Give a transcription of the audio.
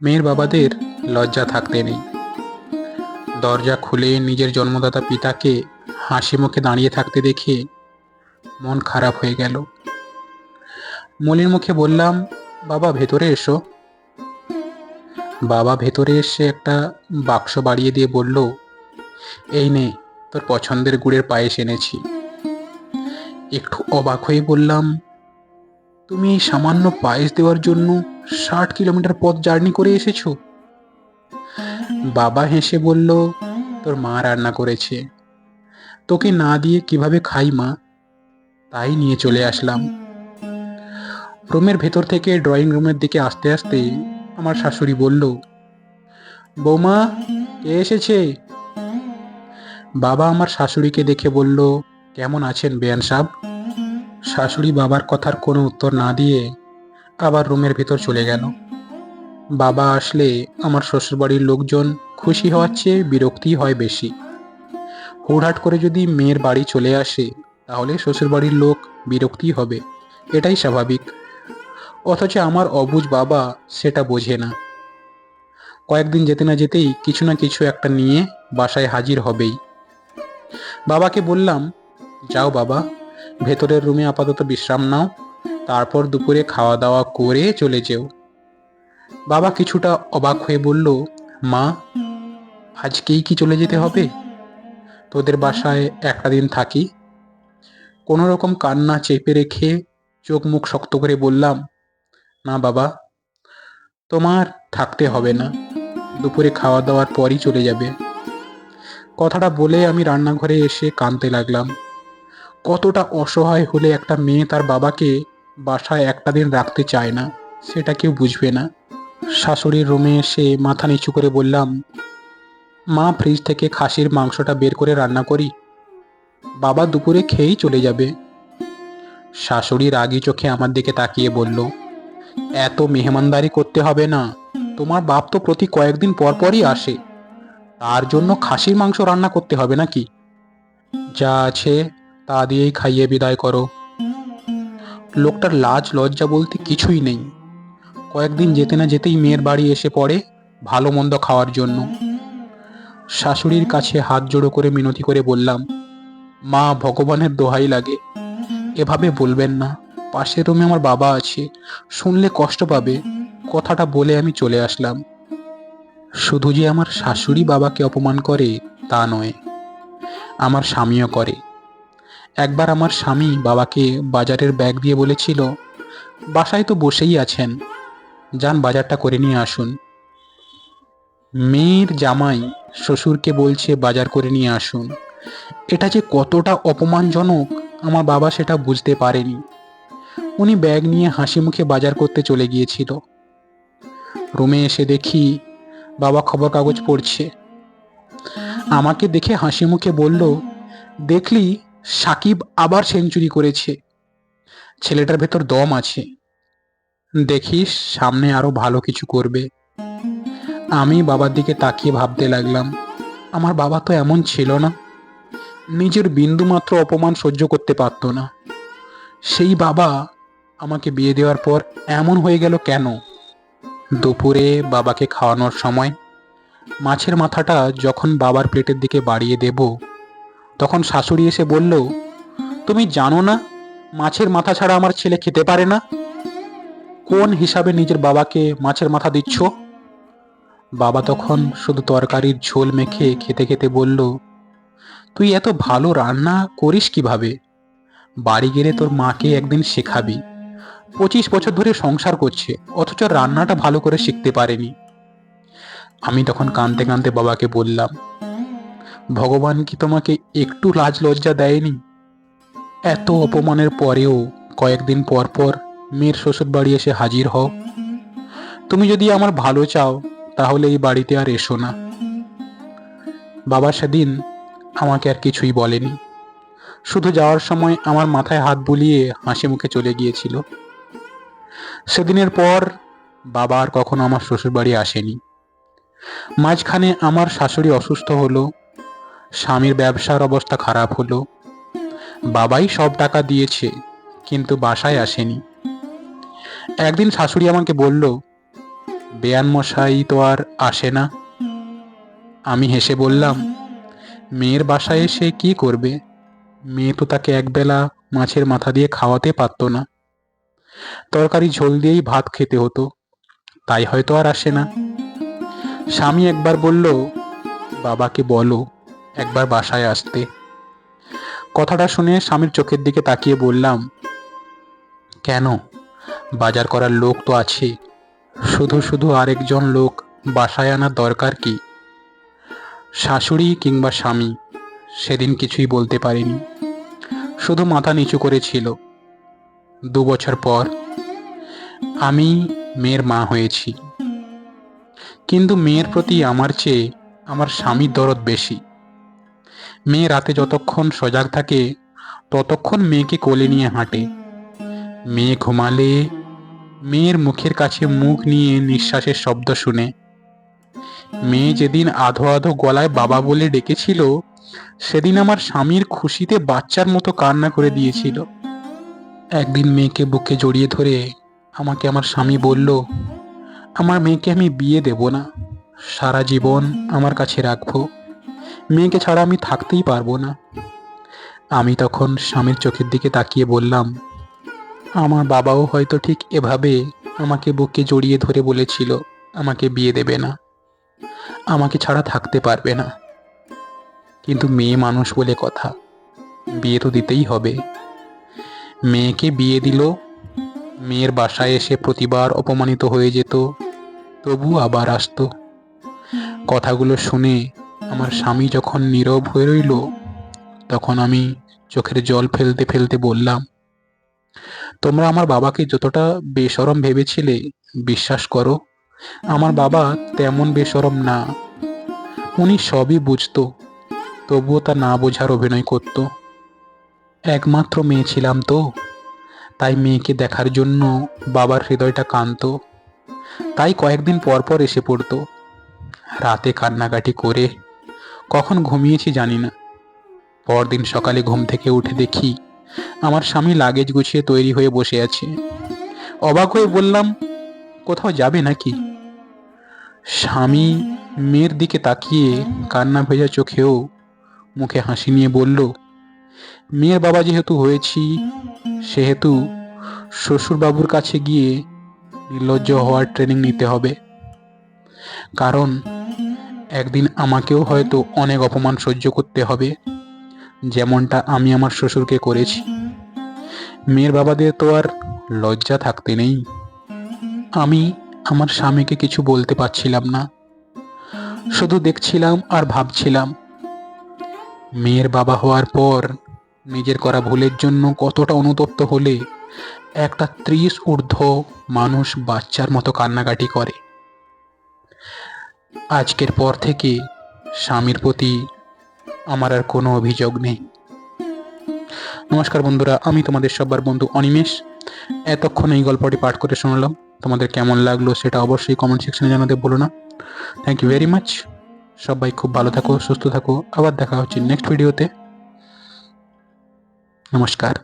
মেয়ের বাবাদের লজ্জা থাকতে নেই। দরজা খুলে নিজের জন্মদাতা পিতাকে হাসি মুখে দাঁড়িয়ে থাকতে দেখে মন খারাপ হয়ে গেল। মলির মুখে বললাম, বাবা, ভেতরে এসো। বাবা ভেতরে এসে একটা বাক্স বাড়িয়ে দিয়ে বলল, এই নে, তোর পছন্দের গুড়ের পায়েস এনেছি। একটু অবাক হয়ে বললাম, তুমি এই সামান্য পায়েস দেওয়ার জন্য ষাট কিলোমিটার পথ জার্নি করে এসেছ? বাবা হেসে বলল, তোর মা রান্না করেছে। তোকে না দিয়ে কীভাবে খাই মা? তাই নিয়ে চলে আসলাম। রুমের ভেতর থেকে ড্রয়িং রুমের দিকে আসতে আসতে আমার শাশুড়ি বলল, বৌমা, কে এসেছে? বাবা আমার শাশুড়িকে দেখে বলল, কেমন আছেন বেয়ান সাহেব? শাশুড়ি বাবার কথার কোনো উত্তর না দিয়ে আবার রুমের ভেতর চলে গেল। বাবা আসলে আমার শ্বশুরবাড়ির লোকজন খুশি হওয়ার চেয়ে বিরক্তি হয় বেশি। হুড়হাট করে যদি মেয়ের বাড়ি চলে আসে, তাহলে শ্বশুরবাড়ির লোক বিরক্তি হবে। এটাই স্বাভাবিক। অথচ আমার অবুজ বাবা সেটা বোঝে না। কয়েকদিন যেতে না যেতেই কিছু না কিছু একটা নিয়ে বাসায় হাজির হবেই। বাবাকে বললাম, যাও বাবা, ভেতরের রুমে আপাতত বিশ্রাম নাও। তারপর দুপুরে খাওয়া দাওয়া করে চলে যেও। বাবা কিছুটা অবাক হয়ে বলল, মা, আজকেই কি চলে যেতে হবে? তোদের বাসায় একটা দিন থাকি? কোনো রকম কান্না চেপে রেখে চোখ মুখ শক্ত করে বললাম, না বাবা, তোমার থাকতে হবে না। দুপুরে খাওয়া দাওয়ার পরই চলে যাবে। কথাটা বলে আমি রান্নাঘরে এসে কাঁদতে লাগলাম। কতটা অসহায় হলে একটা মেয়ে তার বাবাকে বাসায় একটা দিন রাখতে চায় না, সেটা কেউ বুঝবে না। শাশুড়ির রুমে এসে মাথা নিচু করে বললাম, মা, ফ্রিজ থেকে খাসির মাংসটা বের করে রান্না করি। বাবা দুপুরে খেয়েই চলে যাবে। শাশুড়ি রাগি চোখে আমার দিকে তাকিয়ে বলল, এত মেহমানদারি করতে হবে না। তোমার বাপ তো প্রতি কয়েকদিন পর পরই আসে। তার জন্য খাসির মাংস রান্না করতে হবে নাকি? যা আছে তা দিয়েই খাইয়ে বিদায় করো। লোকটার লাজ লজ্জা বলতে কিছুই নেই। কয়েকদিন যেতে না যেতেই মেয়ের বাড়ি এসে পড়ে ভালো মন্দ খাওয়ার জন্য। শাশুড়ির কাছে হাত জোড়ো করে মিনতি করে বললাম, মা, ভগবানের দোহাই লাগে। এভাবে বলবেন না। পাশের রুমে আমার বাবা আছে। শুনলে কষ্ট পাবে। কথাটা বলে আমি চলে আসলাম। শুধু যে আমার শাশুড়ি বাবাকে অপমান করে তা নয়, আমার স্বামীও করে। একবার আমার স্বামী বাবাকে বাজারের ব্যাগ দিয়ে বলেছিল, বাসায় তো বসেই আছেন। যান বাজারটা করে নিয়ে আসুন। মেয়ের জামাই শ্বশুরকে বলছে বাজার করে নিয়ে আসুন। এটা যে কতটা অপমানজনক, আমার বাবা সেটা বুঝতে পারেনি। উনি ব্যাগ নিয়ে হাসি মুখে বাজার করতে চলে গিয়েছিল। রুমে এসে দেখি বাবা খবর কাগজ পড়ছে। আমাকে দেখে হাসি মুখে বলল, দেখলি সাকিব আবার সেঞ্চুরি করেছে। ছেলেটার ভেতর দম আছে। দেখিস, সামনে আরও ভালো কিছু করবে। আমি বাবার দিকে তাকিয়ে ভাবতে লাগলাম, আমার বাবা তো এমন ছিল না। নিজের বিন্দু মাত্র অপমান সহ্য করতে পারত না। সেই বাবা আমাকে বিয়ে দেওয়ার পর এমন হয়ে গেল কেন? দুপুরে বাবাকে খাওয়ানোর সময় মাছের মাথাটা যখন বাবার প্লেটের দিকে বাড়িয়ে দেব তখন শাশুড়ি এসে বলল, তুমি জানো না, মাছের মাথা ছাড়া আমার ছেলে খেতে পারে না? কোন হিসাবে নিজের বাবাকে মাছের মাথা দিচ্ছ? বাবা তখন শুধু তরকারির ঝোল মেখে খেতে খেতে বলল, তুই এত ভালো রান্না করিস কীভাবে? বাড়ি গেলে তোর মাকে একদিন শেখাবি। পঁচিশ বছর ধরে সংসার করছে, অথচ রান্নাটা ভালো করে শিখতে পারেনি। আমি তখন কাঁদতে কাঁদতে বাবাকে বললাম ভগবান কি তোমাকে একটু লাজ লজ্জা দেয়নি? এত অপমানের পরেও কয়েকদিন পর পর মেয়ের শ্বশুর বাড়ি এসে হাজির হও। তুমি যদি আমার ভালো চাও, তাহলে এই বাড়িতে আর এসো না। বাবা সেদিন আমাকে আর কিছুই বলেনি। শুধু যাওয়ার সময় আমার মাথায় হাত বুলিয়ে হাসি মুখে চলে গিয়েছিল। সেদিনের পর বাবা আর কখনো আমার শ্বশুরবাড়ি আসেনি। মাঝখানে আমার শাশুড়ি অসুস্থ হলো স্বামীর ব্যবসার অবস্থা খারাপ হলো। বাবাই সব টাকা দিয়েছে, কিন্তু বাসায় আসেনি। একদিন শাশুড়ি আমাকে বলল, বেয়ান মশাই তো আর আসে না। আমি হেসে বললাম, মেয়ের বাসায় এসে কি করবে? মেয়ে তো তাকে একবেলা মাছের মাথা দিয়ে খাওয়াতে পারতো না। তরকারি ঝোল দিয়েই ভাত খেতে হতো, তাই হয়তো আর আসে না। স্বামী একবার বলল, বাবাকে বলো একবার বাসায় আসতে। কথাটা শুনে স্বামীর চোখের দিকে তাকিয়ে বললাম, কেন? বাজার করার লোক তো আছে। শুধু শুধু আরেকজন লোক বাসায় আনার দরকার কি? শাশুড়ি কিংবা স্বামী, সেদিন কিছুই বলতে পারেনি। শুধু মাথা নিচু করেছিল। দু বছর পর আমি মেয়ের মা হয়েছি। কিন্তু মেয়ের প্রতি আমার চেয়ে আমার স্বামীর দরদ বেশি। মেয়ে রাতে যতক্ষণ সজাগ থাকে, ততক্ষণ মেয়েকে কোলে নিয়ে হাঁটে। মেয়ে ঘুমালে, মেয়ের মুখের কাছে মুখ নিয়ে নিঃশ্বাসের শব্দ শুনে। মেয়ে যেদিন আধো আধো গলায় বাবা বলে ডেকেছিল, সেদিন আমার স্বামীর খুশিতে বাচ্চার মতো কান্না করে দিয়েছিল। একদিন মেয়েকে বুকে জড়িয়ে ধরে আমাকে আমার স্বামী বলল, আমার মেয়েকে আমি বিয়ে দেব না। সারা জীবন আমার কাছে রাখব। মেয়েকে ছাড়া আমি থাকতেই পারব না। আমি তখন স্বামীর চোখের দিকে তাকিয়ে বললাম, আমার বাবাও হয়তো ঠিক এভাবে আমাকে বুকে জড়িয়ে ধরে বলেছিল, আমাকে বিয়ে দেবে না। আমাকে ছাড়া থাকতে পারবে না। কিন্তু মেয়ে মানুষ বলে কথা, বিয়ে তো দিতেই হবে। মেয়েকে বিয়ে দিল, মেয়ের বাসায় এসে প্রতিবার অপমানিত হয়ে যেত, তবু আবার আসতো। কথাগুলো শুনে আমার স্বামী যখন নীরব হয়ে রইল, তখন আমি চোখের জল ফেলতে ফেলতে বললাম, তোমরা আমার বাবাকে যতটা বেসরম ভেবেছিলে, বিশ্বাস করো। আমার বাবা তেমন বেসরম না। উনি সবই বুঝতো, তবুও তা না বোঝার অভিনয় করত। একমাত্র মেয়ে ছিলাম তো, তাই মেয়েকে দেখার জন্য বাবার হৃদয়টা কাঁদত তাই কয়েকদিন পর পর এসে পড়তো। রাতে কান্নাকাটি করে কখন ঘুমিয়েছি জানি না। পরদিন সকালে ঘুম থেকে উঠে দেখি আমার স্বামী লাগেজ গুছিয়ে তৈরি হয়ে বসে আছে। অবাক হয়ে বললাম, কোথাও যাবে নাকি? স্বামী মেয়ের দিকে তাকিয়ে কান্না ভেজা চোখেও মুখে হাসি নিয়ে বলল, মেয়ের বাবা যেহেতু হয়েছি, সেহেতু শ্বশুরবাবুর কাছে গিয়ে নির্লজ্জ হওয়ার ট্রেনিং নিতে হবে। কারণ একদিন আমাকেও হয়তো অনেক অপমান সহ্য করতে হবে, যেমনটা আমি আমার শ্বশুরকে করেছি। মেয়ের বাবাদের তো আর লজ্জা থাকতে নেই। আমি আমার স্বামীকে কিছু বলতে পারছিলাম না। শুধু দেখছিলাম আর ভাবছিলাম, মেয়ের বাবা হওয়ার পর নিজের করা ভুলের জন্য কতটা অনুতপ্ত হলে একটা ত্রিশ ঊর্ধ্ব মানুষ বাচ্চার মতো কান্নাকাটি করে। আজকের পর থেকে স্বামীর প্রতি আমার আর কোনো অভিযোগ নেই। নমস্কার বন্ধুরা, আমি তোমাদের সবার বন্ধু অনিমেষ। এতক্ষণ এই গল্পটি পাঠ করে শোনালাম। তোমাদের কেমন লাগল সেটা অবশ্যই কমেন্ট সেকশনে জানাতে বলো না। থ্যাংক ইউ ভেরি মাচ সবাই খুব ভালো থাকো, সুস্থ থাকো। আবার দেখা হচ্ছে নেক্সট ভিডিওতে নমস্কার।